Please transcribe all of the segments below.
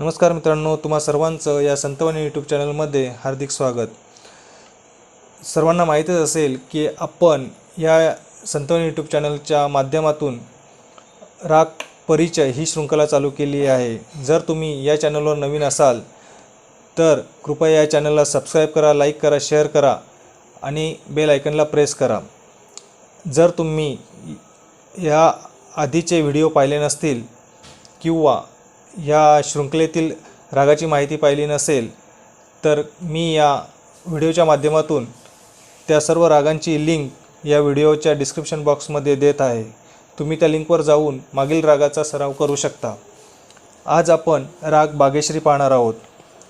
नमस्कार मित्रांनो तुम्हा सर्वांचं या संतवाणी यूट्यूब चॅनलमध्ये हार्दिक स्वागत. सर्वांना माहीतच असेल की आपण या संतवाणी यूट्यूब चॅनलच्या माध्यमातून राग परिचय ही शृंखला चालू केली आहे. जर तुम्ही या चॅनलवर नवीन असाल तर कृपया या चॅनलला सबस्क्राईब करा लाईक करा शेअर करा आणि बेल आयकनला प्रेस करा. जर तुम्ही या आधीचे व्हिडिओ पाहिले नसतील किंवा या शृंखलेतील रागाची माहिती पाहिली नसेल तर मी या व्हिडिओच्या माध्यमातून त्या सर्व रागांची लिंक या व्हिडिओच्या डिस्क्रिप्शन बॉक्समध्ये देत आहे. तुम्ही त्या लिंकवर जाऊन मागील रागाचा सराव करू शकता. आज आपण राग बागेश्री पाहणार आहोत.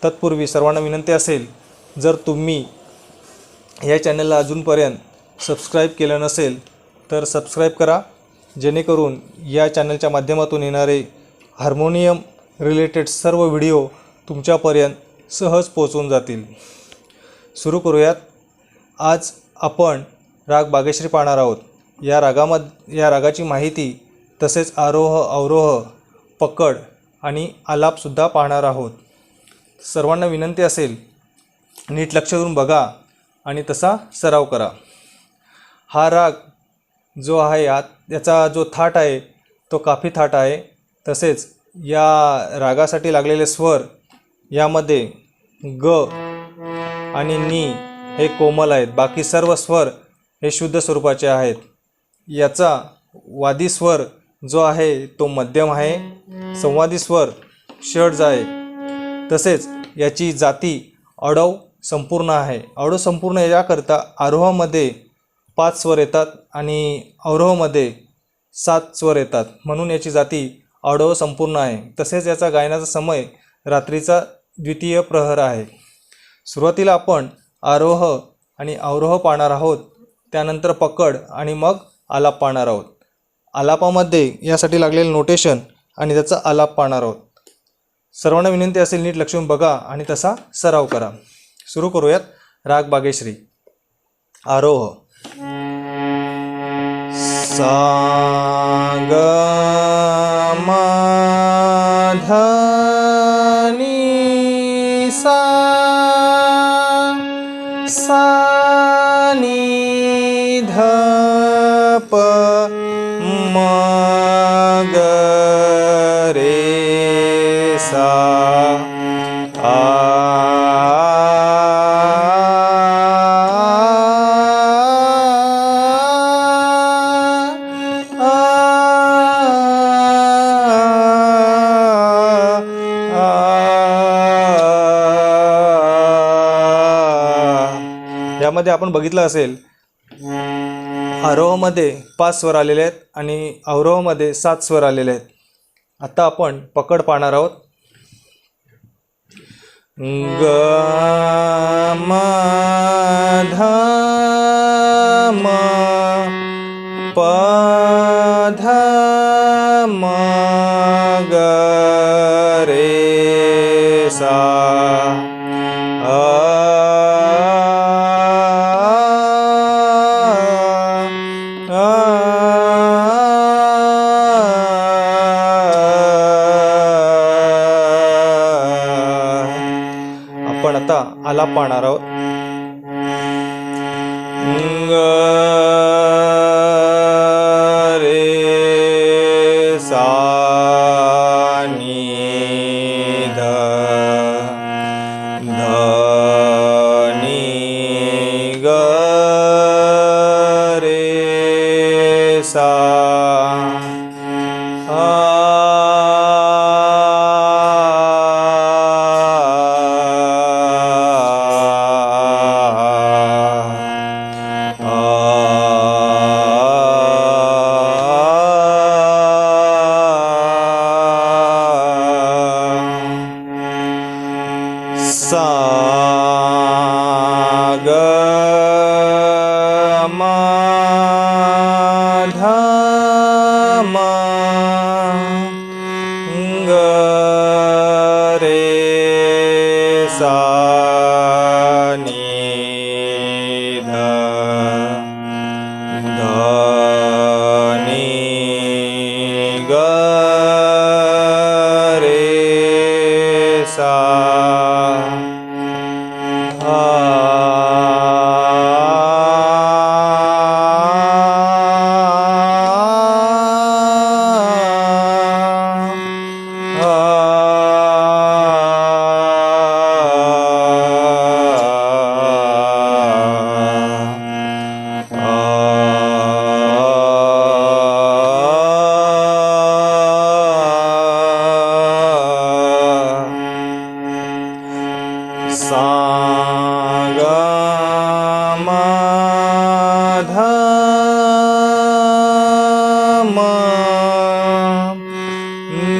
तत्पूर्वी सर्वांना विनंती असेल जर तुम्ही या चॅनलला अजूनपर्यंत सबस्क्राईब केलं नसेल तर सबस्क्राईब करा जेणेकरून या चॅनलच्या माध्यमातून येणारे हार्मोनियम रिलेटेड सर्व व्हिडिओ तुमच्यापर्यंत सहज पोचून जातील. सुरू करूयात. आज आपण राग बागेश्री पाहणार आहोत. या रागामध या रागाची माहिती तसेच आरोह अवरोह पकड आणि आलापसुद्धा पाहणार आहोत. सर्वांना विनंती असेल नीट लक्ष देऊन बघा आणि तसा सराव करा. हा राग जो आहे आत याचा जो थाट आहे तो काफी थाट आहे. तसेच या रागासाठी लागलेले स्वर यामध्ये ग आणि नी हे कोमल आहेत. बाकी सर्व स्वर हे शुद्ध स्वरूपाचे आहेत. याचा वादी स्वर जो आहे तो मध्यम आहे. संवादी स्वर षड्ज आहे तसेच याची जाती अडव संपूर्ण आहे. अडव संपूर्ण याकरता आरोहामध्ये पाच स्वर येतात आणि अवरोहमध्ये सात स्वर येतात. म्हणून याची जाती अडव संपूर्ण आहे. तसेच याचा गायनाचा समय रात्रीचा द्वितीय प्रहर आहे. सुरुवातीला आपण आरोह आणि अवरोह पाहणार आहोत. त्यानंतर पकड आणि मग आलाप पाहणार आहोत. आलापामध्ये यासाठी लागलेलं नोटेशन आणि त्याचा आलाप पाहणार आहोत. सर्वांना विनंती असेल नीट लक्ष बघा आणि तसा सराव करा. सुरू करूयात राग बागेश्री. आरोह. सा ग नि सा ध रे सा यामध्ये आपण बघितलं असेल आरोहमध्ये पाच स्वर आलेले आहेत आणि अवरोहमध्ये सात स्वर आलेले आहेत. आता आपण पकड पाहणार आहोत. ग ध म प आता आलाप पाहणार आहोत. रे सा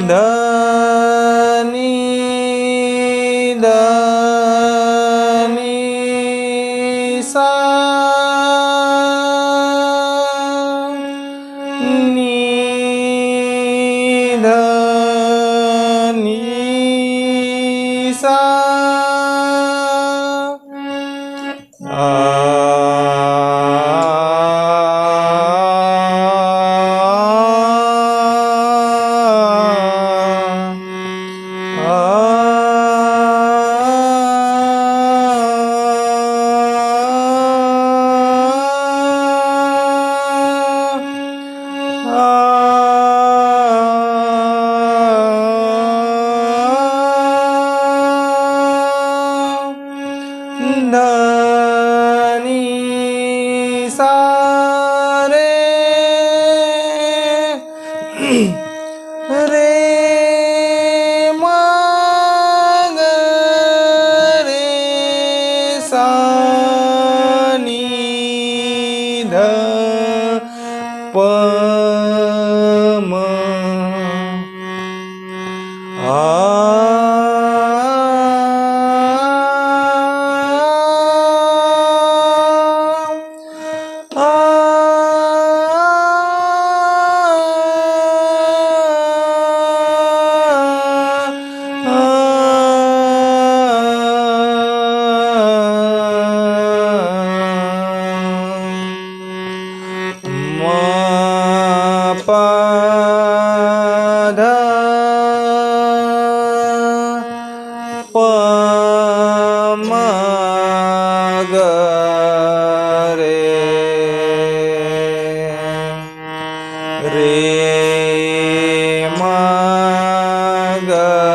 ધની ધની સા ની ધની સા धनी सारे रे मग रे सानी ध प ध प म ग रे रे म ग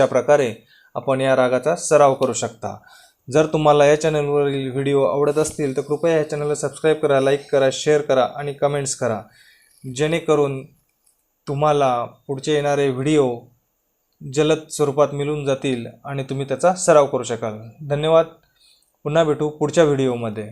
अशा प्रकारे आपण या रागाचा सराव करू शकता. जर तुम्हाला या चॅनलवरील व्हिडिओ आवडत असतील तर कृपया या चॅनलला सबस्क्राईब करा लाईक करा शेअर करा आणि कमेंट्स करा. जेणेकरून तुम्हाला पुढचे येणारे व्हिडिओ जलद स्वरूपात मिळून जातील आणि तुम्ही त्याचा सराव करू शकाल. धन्यवाद. पुन्हा भेटू पुढच्या व्हिडिओमध्ये